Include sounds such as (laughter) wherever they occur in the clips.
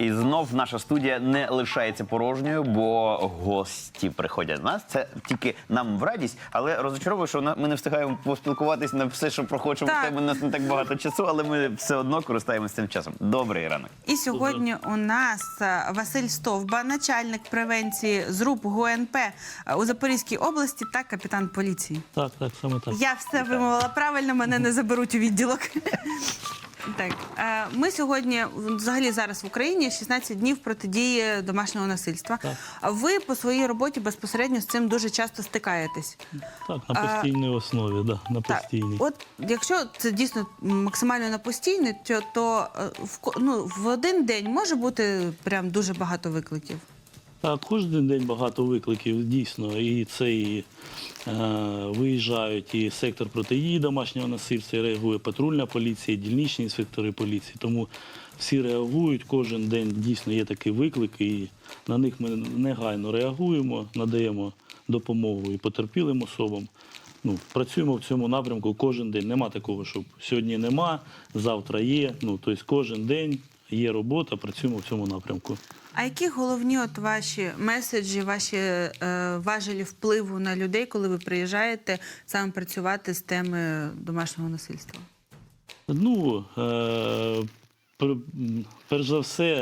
І знов наша студія не лишається порожньою, бо гості приходять до нас. Це тільки нам в радість, але розочаровує, що на- ми не встигаємо поспілкуватись на все, що прохочемо. Так. в тебе. У нас не так багато часу, але ми все одно користаємося цим часом. Добрий ранок. І сьогодні у нас е, Василь Стовба, начальник превенції ЗРУП ГУНП е, у Запорізькій області та капітан поліції. Так, так, саме так. Я все вимовила правильно, мене не заберуть у відділок. Так, е, ми сьогодні взагалі зараз в Україні 16 днів протидії домашнього насильства. Так. Ви по своїй роботі безпосередньо з цим дуже часто стикаєтесь. Так, на А, постійній основі, да, на Так, от якщо це дійсно максимально на постійний, то, то е, в, ну, в один день може бути прям дуже багато викликів. Так, кожен день багато викликів, дійсно. І це і е, виїжджають і сектор протидії домашнього насильства, реагує патрульна поліція, дільничні інспектори поліції. Тому всі реагують, кожен день дійсно є такий виклик, і на них ми негайно реагуємо, надаємо допомогу і потерпілим особам. Ну, працюємо в цьому напрямку кожен день. Нема такого, щоб сьогодні нема, завтра є. Ну, тобто кожен день є робота, працюємо в цьому напрямку. А які головні от ваші меседжі, ваші е, важелі впливу на людей, коли ви приїжджаєте саме працювати з теми домашнього насильства? Ну, е, пер- перш за все,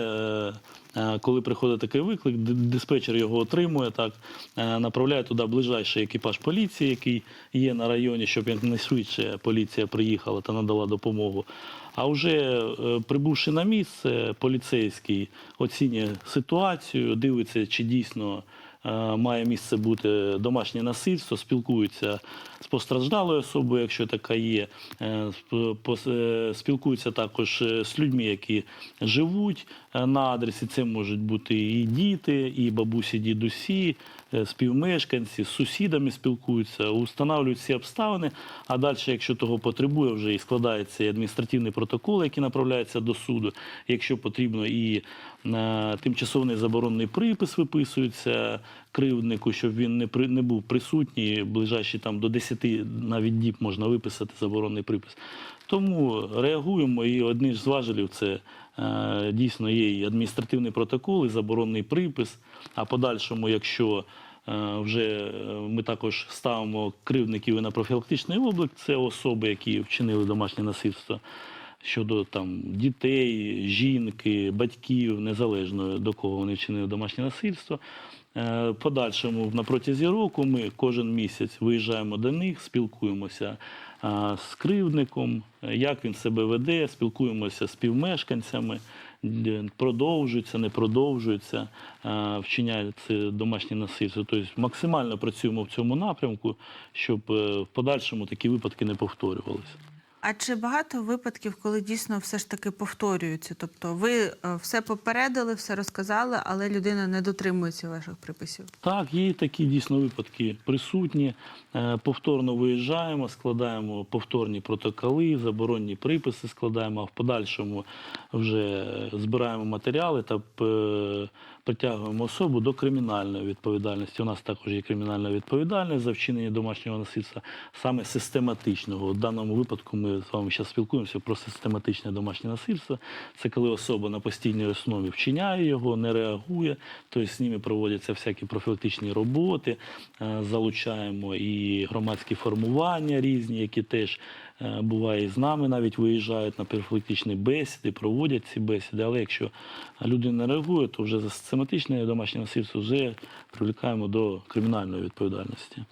е, е, коли приходить такий виклик, диспетчер його отримує, так, е, направляє туди ближайший екіпаж поліції, який є на районі, щоб якнайшвидше поліція приїхала та надала допомогу. А вже е, прибувши на місце, поліцейський оцінює ситуацію, дивиться, чи дійсно е, має місце бути домашнє насильство, спілкується з постраждалою особою, якщо така є, е, спілкується також з людьми, які живуть на адресі. Це можуть бути і діти, і бабусі, дідусі, співмешканці, з сусідами спілкуються, установлюють всі обставини. А далі, якщо того потребує, вже і складається і адміністративний протокол, який направляється до суду. Якщо потрібно, і е, тимчасовий заборонний припис виписується кривднику, щоб він не при не був присутній. Ближайші там до 10 навіть діб можна виписати заборонний припис. Тому реагуємо, і одні з важелів це е, дійсно є і адміністративний протокол, і заборонний припис. А подальшому, якщо е, вже е, ми також ставимо кривдників на профілактичний облік, це особи, які вчинили домашнє насильство щодо там дітей, жінки, батьків, незалежно до кого вони вчинили домашнє насильство. Е, Подальшому на протязі року ми кожен місяць виїжджаємо до них, спілкуємося з кривдником, е, як він себе веде, спілкуємося з півмешканцями, продовжується, не продовжується, вчиняється домашнє насильство. Тобто максимально працюємо в цьому напрямку, щоб е, в подальшому такі випадки не повторювалися. А чи багато випадків, коли дійсно все ж таки повторюється? Тобто ви е, все попередили, все розказали, але людина не дотримується ваших приписів? Так, є такі дійсно випадки присутні. Е, Повторно виїжджаємо, складаємо повторні протоколи, заборонні приписи складаємо, а в подальшому вже збираємо матеріали та е, притягуємо особу до кримінальної відповідальності. У нас також є кримінальна відповідальність за вчинення домашнього насильства, саме систематичного. У даному випадку ми з вами зараз спілкуємося про систематичне домашнє насильство. Це коли особа на постійній основі вчиняє його, не реагує, тобто з ними проводяться всякі профілактичні роботи, е, залучаємо і громадські формування різні, які теж буває і з нами навіть виїжджають на перфлектичні бесіди, проводять ці бесіди. Але якщо людина не реагує, то вже за систематичне домашнє насильство вже привлікаємо до кримінальної відповідальності.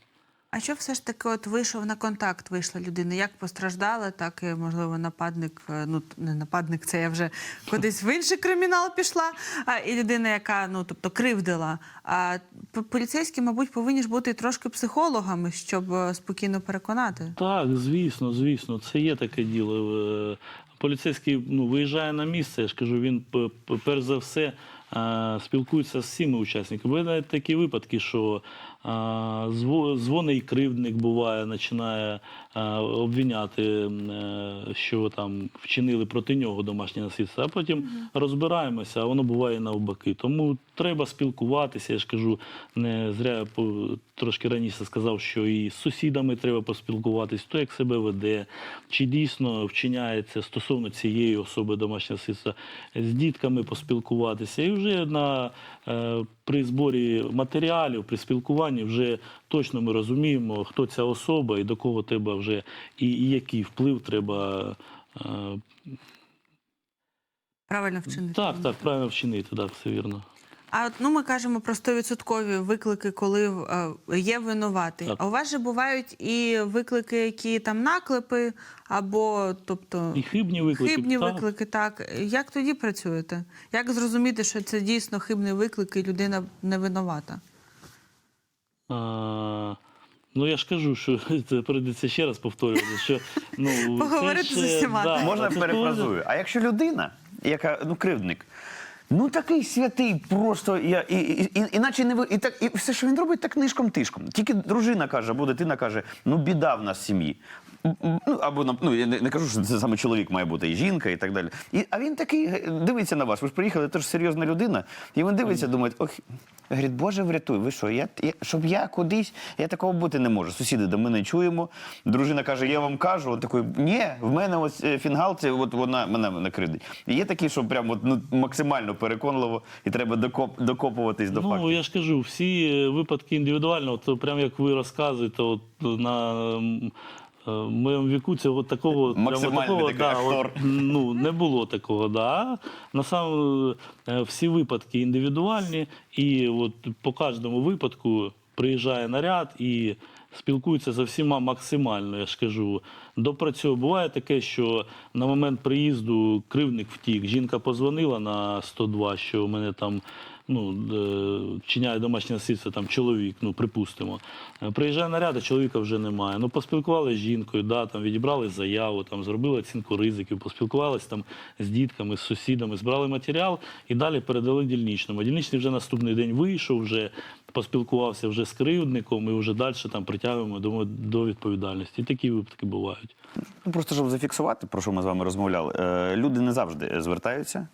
А що все ж таки от вийшов на контакт, вийшла людина? Як постраждала, так і можливо нападник, е, ну не нападник, це я вже кудись в інший кримінал пішла. А і людина, яка ну тобто кривдила. А поліцейські, мабуть, повинні ж бути трошки психологами, щоб е, спокійно переконати. Так, звісно, звісно, це є таке діло. Е, Поліцейський ну, виїжджає на місце, я ж кажу, він перш за все спілкується з всіма учасниками. Бувають навіть такі випадки, що Дзвонить кривдник буває, починає обвиняти, е, що там вчинили проти нього домашнє насильство, а потім розбираємося, а воно буває навпаки. Тому треба спілкуватися. Я ж кажу, не зря я трошки раніше сказав, що і з сусідами треба поспілкуватись, хто як себе веде, чи дійсно вчиняється стосовно цієї особи домашнього насильства, з дітками поспілкуватися. І вже на, е, при зборі матеріалів, при спілкуванні вже точно ми розуміємо, хто ця особа і до кого треба вже, і, і який вплив треба. е, Правильно вчинити. так, так, правильно вчинити, так, все вірно. А от ну ми кажемо про 100% виклики, коли е, є винуватий. Так. А у вас же бувають і виклики, які там наклепи, або тобто І хибні виклики. хибні так. виклики. Так як тоді працюєте? Як зрозуміти, що це дійсно хибний виклик і людина не винувата? А, ну я ж кажу, що (laughs) це прийдеться ще раз повторювати, що ну (laughs) це Поговорити ж, з усіма, да, так. Можна це перефразую. А якщо людина, яка ну кривдник, ну такий святий, просто я і, і, і, іначе не ви і так, і все, що він робить, так нишком тишком. Тільки дружина каже, або дитина каже, ну біда в нас в сім'ї. Ну, або ну, я не, не кажу, що це саме чоловік має бути, і жінка, і так далі. І, а він такий е, дивиться на вас. Ви ж приїхали, теж серйозна людина. І він дивиться, думає, ох, говорить, Боже, врятуй, ви що? Я, я, щоб я кудись, я такого бути не можу. Сусіди до мене чуємо. Дружина каже, я вам кажу, от такий, ні, в мене ось е, фінгал, це от вона мене накридить. І є такі, що прям от, ну, максимально переконливо, і треба докоп, докопуватись до Ну, фактів. я ж кажу, всі е, випадки індивідуально, то прям як ви розказуєте, от на е, моєму віку цього такого прямо такого, такий да, актор. от, ну, не було такого. Да. На сам, е, всі випадки індивідуальні, і от по кожному випадку приїжджає наряд і спілкується за всіма максимально, я ж кажу. Допрацьовує. Буває таке, що на момент приїзду кривник втік. Жінка позвонила на 102, що у мене там ну, е, вчиняє домашнє насильство там чоловік, ну припустимо. Е, Приїжджає наряд, а чоловіка вже немає. Ну, поспілкувалися з жінкою, да, там відібрали заяву, там зробили оцінку ризиків, поспілкувалися там з дітками, з сусідами, збирали матеріал і далі передали дільничному. Дільничний вже наступний день вийшов, вже поспілкувався вже з кривдником, і вже далі там притягуємо до, до відповідальності. І такі випадки бувають. Ну, Просто щоб зафіксувати, про що ми з вами розмовляли. Е, люди не завжди звертаються,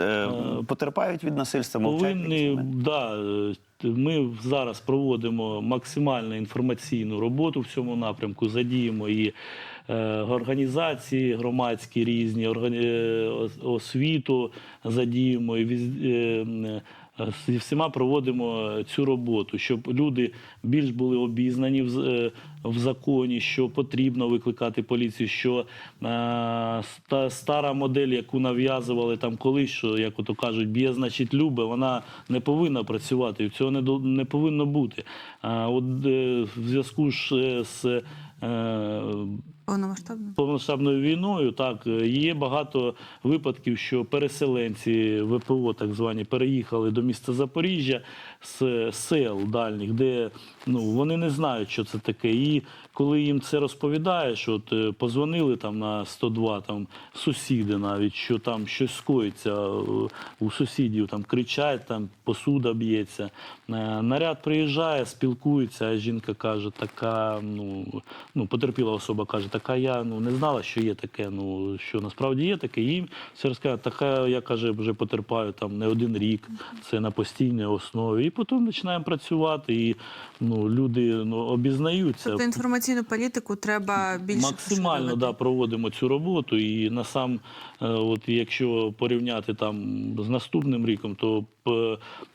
е, потерпають від насильства, мовчать. Повинні, да, е, ми зараз проводимо максимально інформаційну роботу в цьому напрямку, задіємо і е, організації громадські різні, органі... е, освіту задіємо і віз- е, е, зі всіма проводимо цю роботу, щоб люди більш були обізнані в, е, в законі, що потрібно викликати поліцію, що е, ста- стара модель, яку нав'язували там колись, що як ото кажуть, б'є, значить любе, вона не повинна працювати, і цього не, не повинно бути. От е, в зв'язку ж е, з е? Повномасштабною? Війною, так. Є багато випадків, що переселенці ВПО, так звані, переїхали до міста Запоріжжя з сел дальніх, де ну вони не знають, що це таке. І коли їм це розповідаєш, от е, позвонили там на 102, там сусіди навіть, що там щось скоїться е, у сусідів, там кричать, там посуда б'ється. Е, Наряд приїжджає, спілкується, а жінка каже, така, ну, ну потерпіла особа каже, така я ну не знала, що є таке. Ну що насправді є таке. Їм все розказує, така я каже, вже потерпаю там не один рік. Це на постійній основі. Потім починаємо працювати, і ну люди ну обізнаються. Тобто інформаційну політику треба більше Максимально поширювати. да, проводимо цю роботу, і насам, е, от якщо порівняти там з наступним ріком, то п,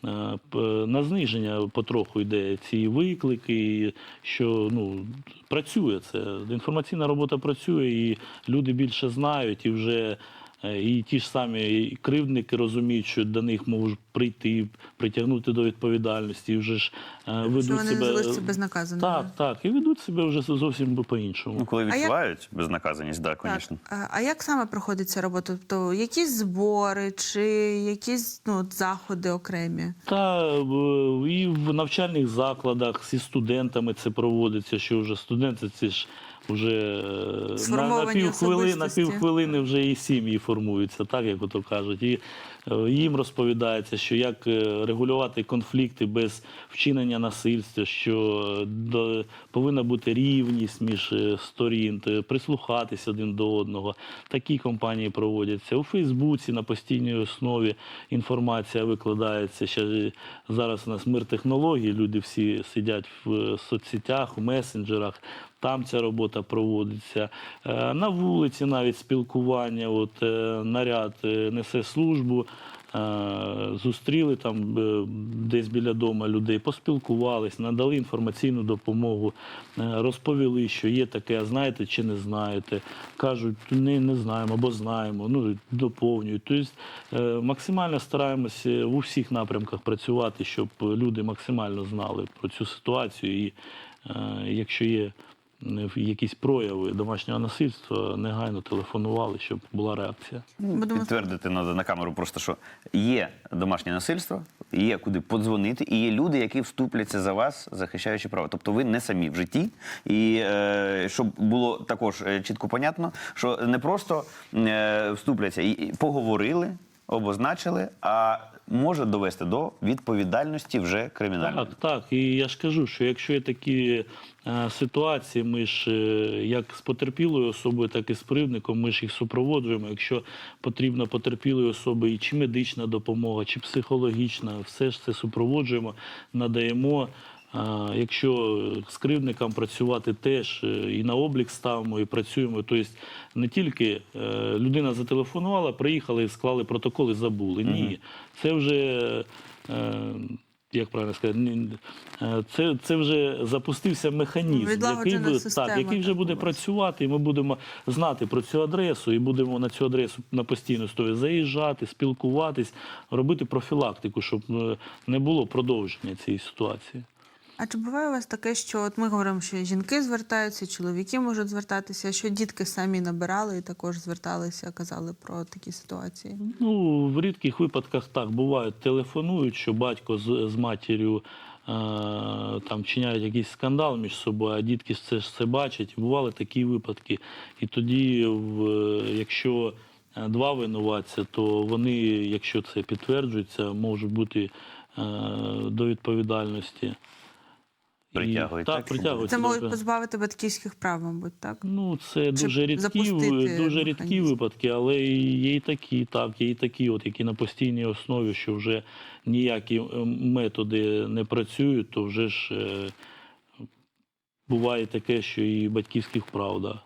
е, п, на зниження потроху йде ці виклики, що ну працює це. Інформаційна робота працює, і люди більше знають, і вже. Е, І ті ж самі кривдники розуміють, що до них можуть прийти, притягнути до відповідальності, і вже ж е, ведуть Що вони себе безнаказаними. так, так, і ведуть себе вже зовсім по-іншому. Ну, коли А як- відчувають безнаказаність, да, Так. звісно. А, а як саме проходить ця робота? Тобто якісь збори чи якісь ну, заходи окремі? Та і в навчальних закладах зі студентами це проводиться, що вже студенти це ж вже е, на, на, Сформовані півхвили, на півхвилини вже і сім'ї формуються, так як ото кажуть. І е, їм розповідається, що як е, регулювати конфлікти без вчинення насильства, що до, повинна бути рівність між сторін, прислухатись один до одного. Такі компанії проводяться у Фейсбуці на постійній основі. Інформація викладається. Ще зараз у нас мир технологій. Люди всі сидять в соцсетях, у месенджерах. Там ця робота проводиться. Е, На вулиці навіть спілкування. От е, наряд е, несе службу. Зустріли там десь біля дома людей, поспілкувались, надали інформаційну допомогу, розповіли, що є таке, а знаєте чи не знаєте. Кажуть, не, не знаємо або знаємо, ну доповнюють. Тобто максимально стараємося в усіх напрямках працювати, щоб люди максимально знали про цю ситуацію. І якщо є якісь прояви домашнього насильства, негайно телефонували, щоб була реакція. Будемо Підтвердити надо на камеру просто, що є домашнє насильство, є куди подзвонити, і є люди, які вступляться за вас, захищаючи право. Тобто ви не самі в житті. І е, щоб було також е, чітко понятно, що не просто е, вступляться і поговорили, обозначили, а може довести до відповідальності вже кримінальної. Так, так. І я ж кажу, що якщо є такі е, ситуації, ми ж е, як з потерпілою особою, так і з привником, ми ж їх супроводжуємо. Якщо потрібна потерпілої особи і чи медична допомога, чи психологічна, все ж це супроводжуємо, надаємо. Якщо з кривдником працювати теж е, і на облік ставимо, і працюємо. Тобто не тільки е, людина зателефонувала, приїхали, склали протокол і забули. Ні, це вже. е, як правильно сказати, це, це вже запустився механізм, який, система так, який вже буде працювати, і ми будемо знати про цю адресу, і будемо на цю адресу на постійну основі заїжджати, спілкуватись, робити профілактику, щоб не було продовження цієї ситуації. А чи буває у вас таке, що от ми говоримо, що жінки звертаються, чоловіки можуть звертатися, що дітки самі набирали і також зверталися, казали про такі ситуації? Ну, в рідких випадках так бувають, телефонують, що батько з, з матір'ю е, там чиняють якийсь скандал між собою, а дітки це ж це бачать. Бували такі випадки. І тоді, якщо е, два винуватця, то вони, якщо це підтверджується, можуть бути е, до відповідальності. І- Притягують, так, так? притягують. Це можуть позбавити батьківських прав, мабуть, так? Ну, це Чи дуже рідкі, дуже рідкі випадки, але є і такі, так, є і такі, от, які на постійній основі, що вже ніякі е, методи не працюють, то вже ж е, буває таке, що і батьківських прав да,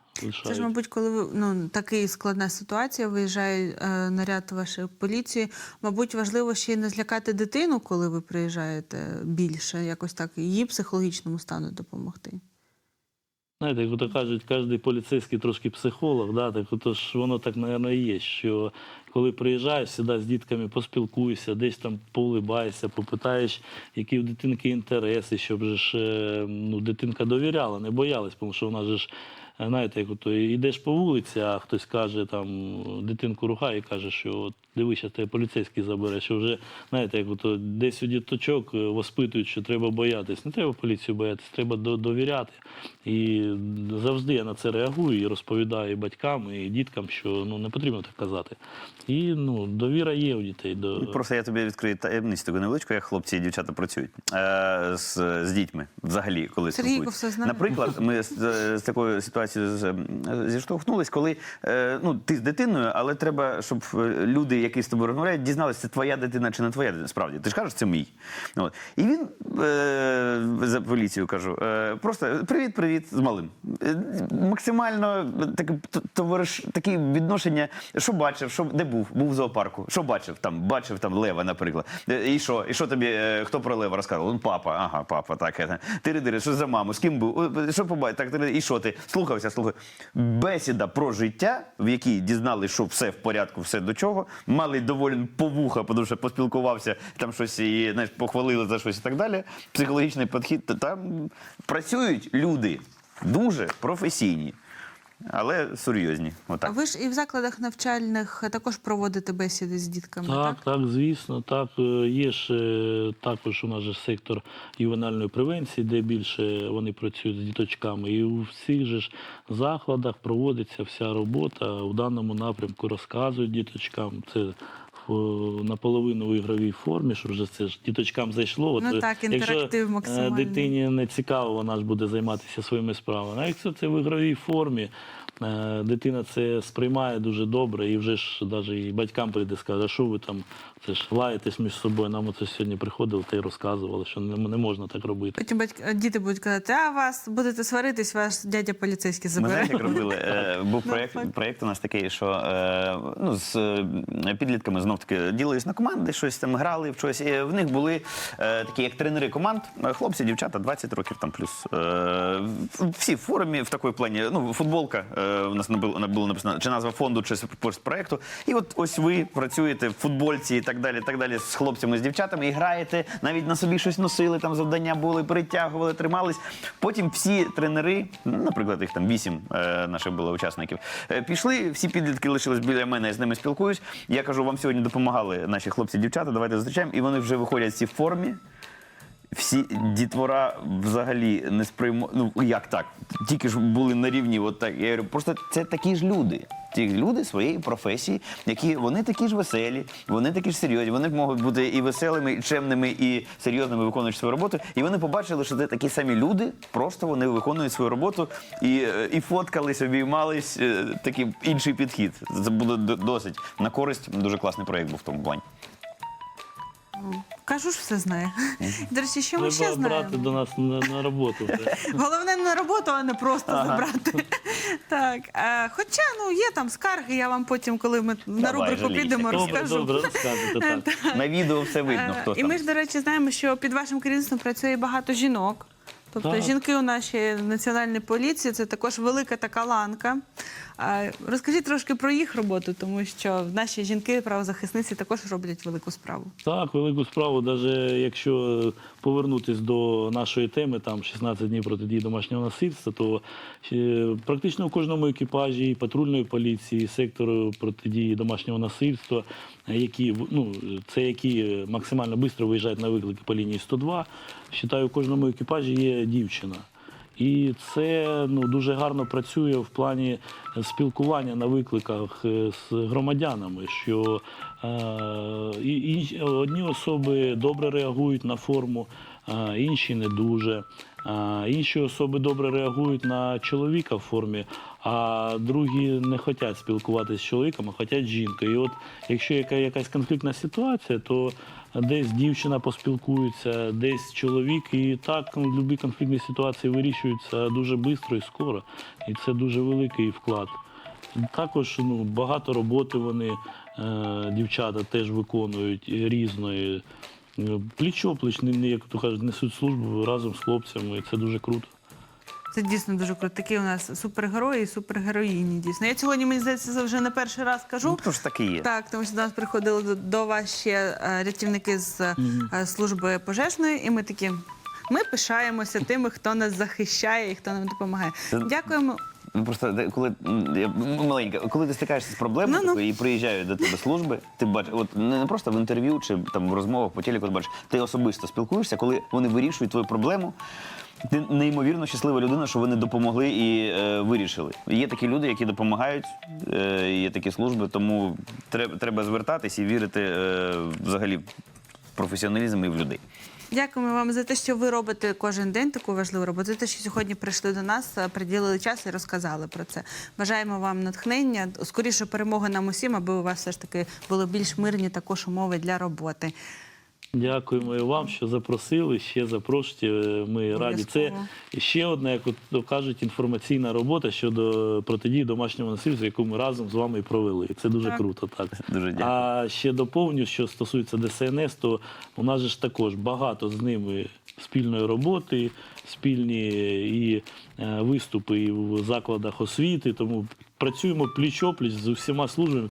Це ж, мабуть, коли ну така складна ситуація, виїжджає е, наряд вашої поліції. Мабуть, важливо ще й не злякати дитину, коли ви приїжджаєте більше, якось так її психологічному стану допомогти. Знаєте, як ото кажуть, кожен поліцейський трошки психолог, да, так ото ж воно так, мабуть, і є, що коли приїжджаєш, сюди з дітками поспілкуєшся, десь там поулибаєшся, попитаєш, які в дитинки інтереси, щоб же ж, е, ну, дитинка довіряла, не боялась, тому що вона же ж, знаєте, як ото йдеш по вулиці, а хтось каже, там, дитинку рухає і каже, що от, зараз тебе поліцейський забере, що вже, знаєте, як ото десь у діточок е, воспитують, що треба боятись. Не треба поліцію боятись, треба довіряти. І завжди я на це реагую і розповідаю і батькам, і діткам, що ну не потрібно так казати. І ну довіра є у дітей. До Просто я тобі відкрию таємницю таку невеличку, як хлопці і дівчата працюють е, з, з дітьми взагалі, коли Сергійко все знає. Наприклад, (laughs) ми з, з такою ситуацією зіштовхнулись, коли е, ну, ти з дитиною, але треба, щоб е, люди, які з тобою розмовляють, дізналися, це твоя дитина чи не твоя дитина. Справді, ти ж кажеш, це мій. От. І він е, за поліцію кажу, е, просто привіт, привіт з малим. Е, максимально таке товариш, таке відношення, що бачив, що де був, був в зоопарку, що бачив там, бачив там лева, наприклад. Е, І що? І що тобі, е, хто про лева розказував? Он папа, ага, папа, так. е, Тири-дири, що за маму, з ким був? Е, Що побачив? Так, і що ти? Слухався, слухав. Бесіда про життя, в якій дізнали, що все в порядку, все до чого. Мали доволі повуха, тому що поспілкувався, там щось і знаєш, похвалили за щось і так далі. Психологічний підхід. Там працюють люди дуже професійні. Але серйозні. А ви ж і в закладах навчальних також проводите бесіди з дітками, так? Так, так, звісно, так. Е, Є ж е, також у нас же сектор ювенальної превенції, де більше вони працюють з діточками. І у всіх же ж закладах проводиться вся робота у даному напрямку, розказують діточкам. Це наполовину в ігровій формі, що вже це ж діточкам зайшло. Ну е, так, інтерактив якщо максимальний. Дитині не цікаво, вона ж буде займатися своїми справами. А якщо це в ігровій формі, е, дитина це сприймає дуже добре, і вже ж навіть і батькам прийде скаже, що ви там це ж лаєтесь між собою. Нам оце сьогодні приходили та й розказували, що не, не можна так робити. Потім батьки, діти будуть казати, а вас будете сваритись, ваш дядя поліцейський Ми забере. знаєте, як робили? (laughs) Е, Був Ну, проєкт, проєкт у нас такий, що е, ну, з е, підлітками знов таки ділились на команди, щось там грали в щось. І в них були е, такі, як тренери команд, е, хлопці, дівчата, 20 років там плюс. Е, всі в формі в такої плані. Ну, футболка е, у нас не було, не було написано, чи назва фонду, чи проєкту. І от ось ви працюєте в футбольці і так далі, так далі, з хлопцями, з дівчатами і граєте, навіть на собі щось носили, там завдання були, перетягували, тримались. Потім всі тренери, ну, наприклад, їх там вісім е, наших було учасників, е, пішли, всі підлітки лишились біля мене, я з ними спілкуюсь. Я кажу, вам сьогодні допомагали наші хлопці-дівчата, давайте зустрічаємо. І вони вже виходять всі в формі. Всі дітвора взагалі не сприймо... Ну як так? Тільки ж були на рівні, от так. Я говорю, просто це такі ж люди. Ті люди своєї професії, які вони такі ж веселі, вони такі ж серйозні, вони можуть бути і веселими, і чемними, і серйозними виконуючи свою роботу. І вони побачили, що це такі самі люди, просто вони виконують свою роботу і, і фоткались, обіймались. е, Такий інший підхід. Це д- досить на користь. Дуже класний проєкт був в тому плані. Кажу ж, все знає. До речі, що ми ще Треба брати знаємо? до нас на, на роботу. вже. (laughs) Головне не на роботу, а не просто забрати. (laughs) Так, е, хоча ну є там скарги, я вам потім, коли ми на Давай, рубрику жалійся. підемо, Добре, розкажу. добре, розказуйте (laughs) так. На відео все видно, Е, хто І там. ми ж, до речі, знаємо, що під вашим керівництвом працює багато жінок. Тобто Так. жінки у нашій національній поліції це також велика така ланка. Розкажіть трошки про їх роботу, тому що наші жінки, правозахисниці, також роблять велику справу. Так, велику справу, навіть якщо повернутися до нашої теми, там 16 днів протидії домашнього насильства, то е, практично у кожному екіпажі патрульної поліції, сектору протидії домашнього насильства, які ну, це які максимально швидко виїжджають на виклики по лінії 102, вважаю, в кожному екіпажі є дівчина. І це ну, дуже гарно працює в плані спілкування на викликах е, з громадянами, що е, і, і, одні особи добре реагують на форму, інші не дуже. Інші особи добре реагують на чоловіка в формі, а другі не хочуть спілкуватися з чоловіком, а хочуть з жінкою. І от якщо яка якась конфліктна ситуація, то десь дівчина поспілкується, десь чоловік, і так любі конфліктні ситуації вирішуються дуже швидко і скоро. І це дуже великий вклад. Також ну, багато роботи вони, е, дівчата, теж виконують різної. Пліч-опліч, не- не, як то кажуть, несуть службу разом з хлопцями, і це дуже круто. Це дійсно дуже круто. Такі у нас супергерої і супергероїні. Дійсно. Я сьогодні, мені здається, це вже не перший раз кажу. Ну, то ж таки є. Так, тому що до нас приходили до, до вас ще е, рятівники з е, служби пожежної, і ми такі. Ми пишаємося тими, хто нас захищає і хто нам допомагає. Дякуємо. Ну просто коли я маленька, коли ти стикаєшся з проблемою Ну-ну. і приїжджають до тебе служби, ти бачиш, от не не просто в інтерв'ю чи там в розмовах по телеку ти бачиш, ти особисто спілкуєшся, коли вони вирішують твою проблему. Ти неймовірно щаслива людина, що вони допомогли і е, вирішили. Є такі люди, які допомагають, е, є такі служби, тому треба, треба звертатись і вірити е, взагалі в професіоналізм і в людей. Дякуємо вам за те, що ви робите кожен день таку важливу роботу. За те, що сьогодні прийшли до нас, е, приділили час і розказали про це. Бажаємо вам натхнення, скоріше перемоги нам усім, аби у вас все ж таки були більш мирні також умови для роботи. Дякуємо і вам, що запросили. Ще запрошуйте. е, Ми раді. Це ще одна, як от то кажуть, інформаційна робота щодо протидії домашнього насильства, яку ми разом з вами і провели. Це дуже Так. круто. Так Дуже дякую. А ще доповню, що стосується ДСНС, то у нас же ж також багато з ними спільної роботи, спільні і е, виступи і в закладах освіти. Тому працюємо пліч-опліч з усіма службами.